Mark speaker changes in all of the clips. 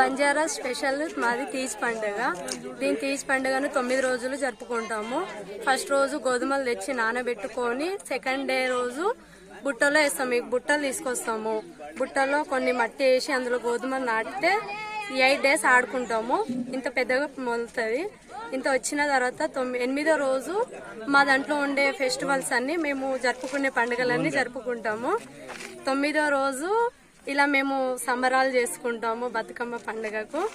Speaker 1: Banjara special మాది తీజ్ పండుగ. దీని తీజ్ పండుగను తొమ్మిది రోజులు జరుపుకుంటాము. ఫస్ట్ రోజు గోధుమలు తెచ్చి నానబెట్టుకొని సెకండ్ డే రోజు బుట్టలో వేస్తాం ఈ బుట్టలు తీసుకొస్తాము. బుట్టలో కొన్ని మట్టి వేసి అందులో గోధుమలు నాటితే ఎయిట్ డేస్ ఆడుకుంటాము. ఇంత పెద్దగా మొలుతుంది. ఇంత వచ్చిన తర్వాత తొమ్మిది ఎనిమిదో రోజు మా దాంట్లో ఉండే ఫెస్టివల్స్ అన్ని మేము జరుపుకునే పండుగలన్నీ జరుపుకుంటాము. తొమ్మిదో రోజు ఇలా మేము సంబరాలు చేసుకుంటాము బతుకమ్మ పండుగకు.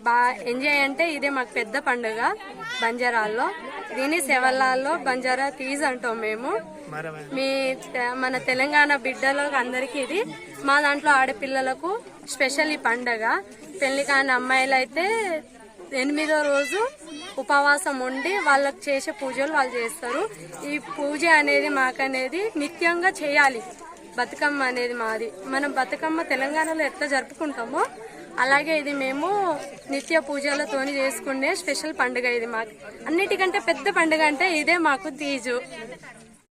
Speaker 1: బాగా ఎంజాయ్ అంటే ఇదే మాకు పెద్ద పండుగ బంజారాల్లో దీన్ని సెవల్లాల్లో బంజారా తీజ్ అంటాం మేము. మీ తె- మన తెలంగాణ బిడ్డలకు అందరికీ ఇది. మా దాంట్లో ఆడపిల్లలకు స్పెషల్ ఈ పండగ. పెళ్ళి కాని అమ్మాయిలు అయితే ఎనిమిదో రోజు ఉపవాసం ఉండి వాళ్ళకి చేసే పూజలు వాళ్ళు చేస్తారు. ఈ పూజ అనేది మాకనేది నిత్యంగా చేయాలి. బతుకమ్మ అనేది మాది. మనం బతుకమ్మ తెలంగాణలో ఎట్లా జరుపుకుంటామో అలాగే ఇది మేము నిత్య పూజలతోని చేసుకునే స్పెషల్ పండుగ ఇది మాకు. అన్నిటికంటే పెద్ద పండుగ అంటే ఇదే మాకు తీజు.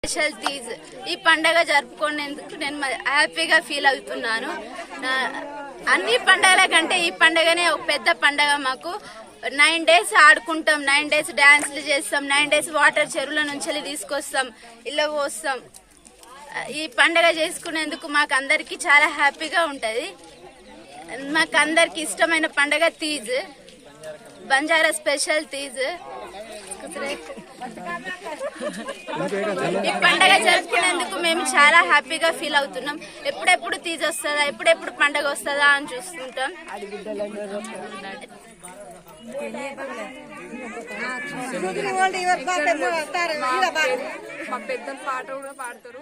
Speaker 2: స్పెషల్ తీజ్. ఈ పండగ జరుపుకునేందుకు నేను మ- హ్యాపీగా ఫీల్ అవుతున్నాను. అన్ని పండుగల కంటే ఈ పండుగనే ఒక పెద్ద పండగ మాకు. నైన్ డేస్ ఆడుకుంటాం నైన్ డేస్ డ్యాన్స్లు చేస్తాం నైన్ డేస్ వాటర్ చెరువుల నుంచి తీసుకొస్తాం ఇలా పోస్తాం. ఈ పండగ చేసుకునేందుకు మాకు అందరికి చాలా హ్యాపీగా ఉంటది మాకు అందరికి ఇష్టమైన పండగ తీజ్ బంజారా స్పెషల్ తీజ్ ఈ పండగ జరుపుకునేందుకు మేము చాలా హ్యాపీగా ఫీల్ అవుతున్నాం ఎప్పుడెప్పుడు తీజ్ వస్తుందా ఎప్పుడెప్పుడు పండగ వస్తుందా అని చూస్తుంటాం
Speaker 3: మా పెద్దలు పాట కూడా పాడతారు.